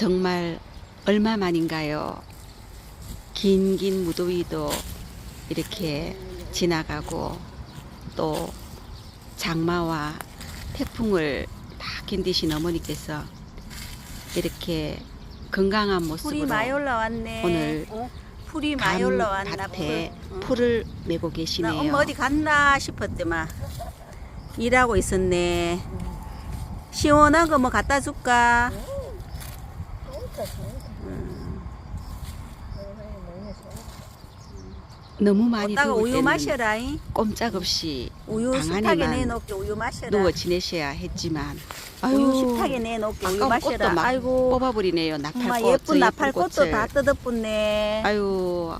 정말 얼마만인가요? 긴긴 무더위도 이렇게 지나가고 또 장마와 태풍을 다 견디신 어머니께서 이렇게 건강한 모습으로. 오늘 풀이 많이 감 올라왔나 밭에 풀. 응. 풀을 메고 나 계시네요. 엄마 어디 갔나 싶었더만 일하고 있었네. 시원한 거 뭐 갖다 줄까? 너무 많이 오다가 더울 우유 때는 마셔라잉. 꼼짝없이 우유 방 식탁에 안에만 내놓게 우유 마셔라. 누워 지내셔야 했지만 우유 식탁에 내놓게 우유 아까운 꽃도 마셔라. 막 아이고 뽑아버리네요. 엄마 나팔꽃, 저 예쁜 나팔꽃도 꽃을. 다 뜯어붙네. 아유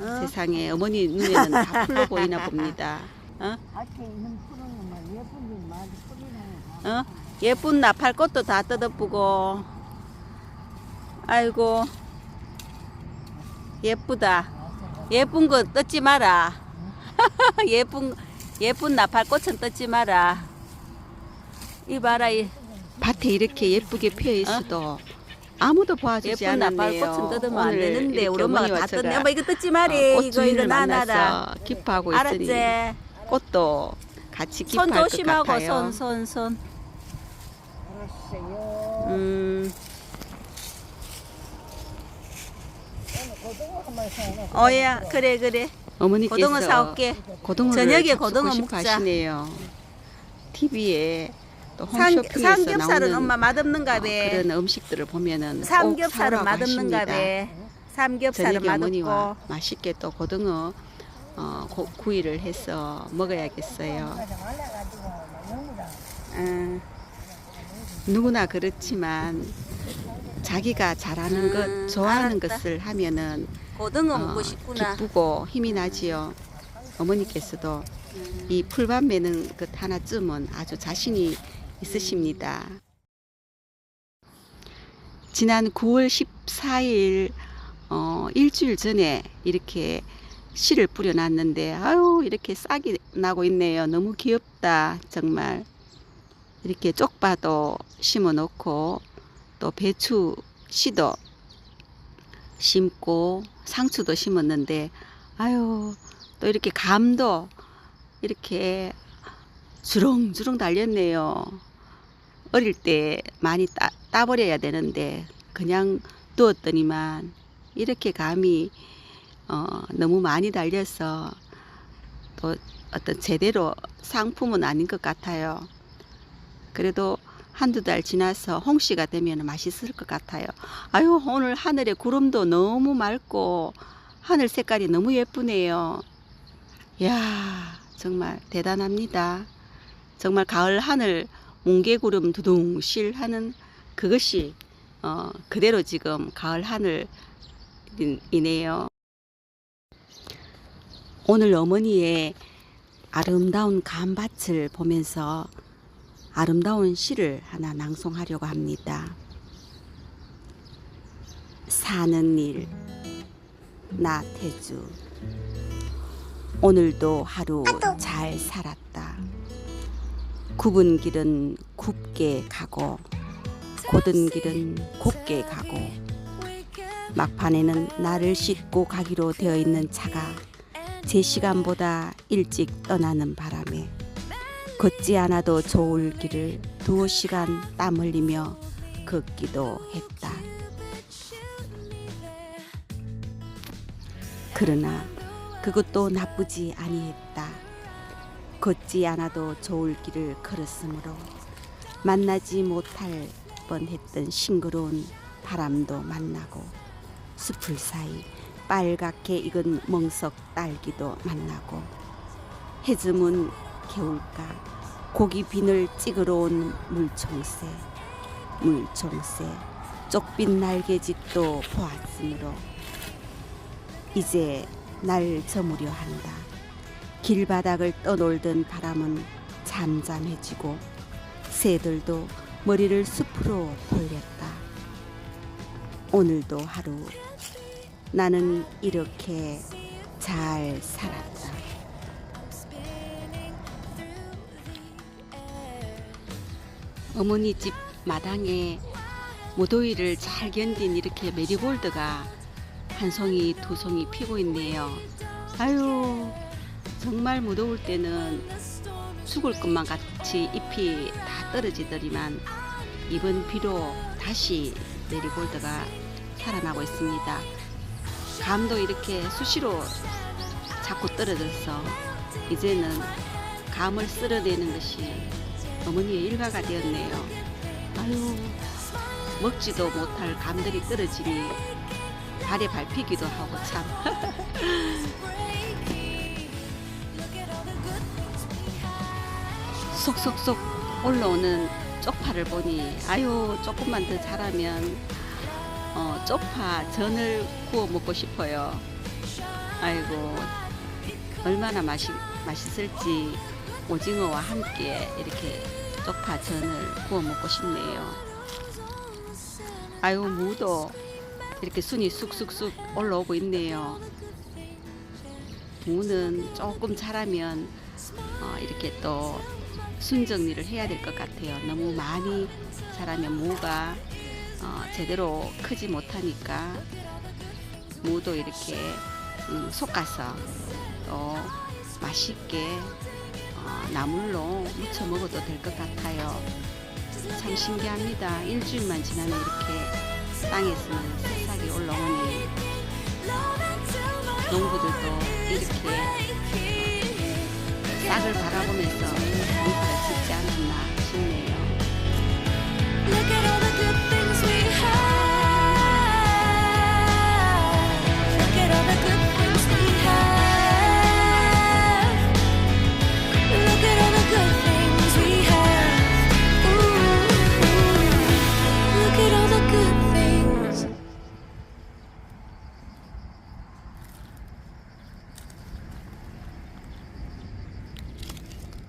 어? 세상에 어머니 눈에는 다 풀로 보이나 봅니다. 어? 밖에 있는 푸른 막 예쁜 말 뿌리는 어? 예쁜 나팔꽃도 다 뜯어보고 아이고. 예쁘다. 예쁜 거 뜯지 마라. 예쁜 예쁜 나팔꽃은 뜯지 마라. 이 봐라 이. 밭에 이렇게 예쁘게 피어 있어도 아무도 봐주지 예쁜 않았네요. 나팔꽃은 뜯으면 안 오늘 되는데 이렇게 우리 엄마가 어머니와 다 제가 뜯네. 엄마 이거 뜯지 어, 마리. 꽃 이거 이거 주인을 나나라. 만나서 기뻐하고 있으니 알았지? 꽃도 같이 손 기뻐할 것 조심하고 같아요. 손 손 손. 알았어요. 음. 고등 어. 어야 그래 그래 어머니께서 고등어 사올게 고등어를 저녁에 고등어 싶어 먹자. 하시네요. TV에 또 상, 홈쇼핑에서 삼겹살은 나오는 엄마 맛없는가 어, 봐. 그런 음식들을 보면은 꼭 삼겹살은 맛없는가. 봐. 삼겹살은 저녁에 어머니와 맛없고. 맛있게 또 고등어 어, 고, 구이를 해서 먹어야겠어요. 응. 누구나 그렇지만 자기가 잘하는 음, 것, 좋아하는 알았다. 것을 하면은 고등어 어, 먹고 싶구나. 기쁘고 힘이 나지요. 어머니께서도 이 풀밥 매는 것 하나쯤은 아주 자신이 있으십니다. 지난 9월 14일 어, 일주일 전에 이렇게 씨를 뿌려놨는데 아유 이렇게 싹이 나고 있네요. 너무 귀엽다 정말 이렇게 쪽파도 심어 놓고 또 배추 씨도 심고 상추도 심었는데 아유 또 이렇게 감도 이렇게 주렁주렁 달렸네요. 어릴 때 많이 따, 따버려야 되는데 그냥 두었더니만 이렇게 감이 어, 너무 많이 달려서 또 어떤 제대로 상품은 아닌 것 같아요. 그래도 한두 달 지나서 홍시가 되면 맛있을 것 같아요. 아유, 오늘 하늘에 구름도 너무 맑고 하늘 색깔이 너무 예쁘네요. 이야, 정말 대단합니다. 정말 가을 하늘 뭉게구름 두둥실 하는 그것이 어, 그대로 지금 가을 하늘이네요. 오늘 어머니의 아름다운 감밭을 보면서 아름다운 시를 하나 낭송하려고 합니다. 사는 일 나태주 오늘도 하루 잘 살았다. 굽은 길은 굽게 가고 곧은 길은 곧게 가고 막판에는 나를 싣고 가기로 되어 있는 차가 제 시간보다 일찍 떠나는 바람에 걷지 않아도 좋을 길을 두어 시간 땀 흘리며 걷기도 했다. 그러나 그것도 나쁘지 아니했다. 걷지 않아도 좋을 길을 걸었으므로 만나지 못할 뻔했던 싱그러운 바람도 만나고 숲을 사이 빨갛게 익은 멍석 딸기도 만나고 해즈문 개울가 고기 비늘 찍으러 온 물총새 물총새 쪽빛 날개짓도 보았으므로 이제 날 저무려 한다. 길바닥을 떠놀던 바람은 잠잠해지고 새들도 머리를 숲으로 돌렸다. 오늘도 하루 나는 이렇게 잘 살았다. 어머니 집 마당에 무더위를 잘 견딘 이렇게 메리골드가 한 송이 두 송이 피고 있네요. 아유 정말 무더울 때는 죽을 것만 같이 잎이 다 떨어지더니만 이번 비로 다시 메리골드가 살아나고 있습니다. 감도 이렇게 수시로 자꾸 떨어져서 이제는 감을 쓸어내는 것이 어머니의 일과가 되었네요. 아유 먹지도 못할 감들이 떨어지니 발에 밟히기도 하고 참. 속속속 올라오는 쪽파를 보니 아유 조금만 더 자라면 어, 쪽파 전을 구워 먹고 싶어요. 아이고 얼마나 맛이 맛있을지 오징어와 함께 이렇게 쪽파 전을 구워 먹고 싶네요. 아유 무도 이렇게 순이 쑥쑥쑥 올라오고 있네요. 무는 조금 자라면 어, 이렇게 또 순정리를 해야 될 것 같아요. 너무 많이 자라면 무가 어, 제대로 크지 못하니까 무도 이렇게 음, 솎아서 또 맛있게 어, 나물로 무쳐 먹어도 될 것 같아요. 참 신기합니다. 일주일만 지나면 이렇게 땅에서는 새싹이 올라오니 농부들도 이렇게 싹을 바라보면서 농사를 짓지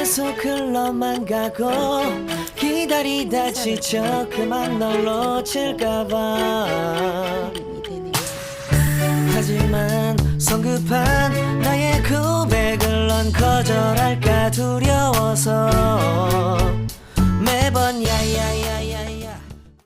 계속 흘러만 가고 기다리다 지쳐 그만 널 놓칠까봐. 하지만 성급한 나의 고백을 넌 거절할까 두려워서 매번 야야야.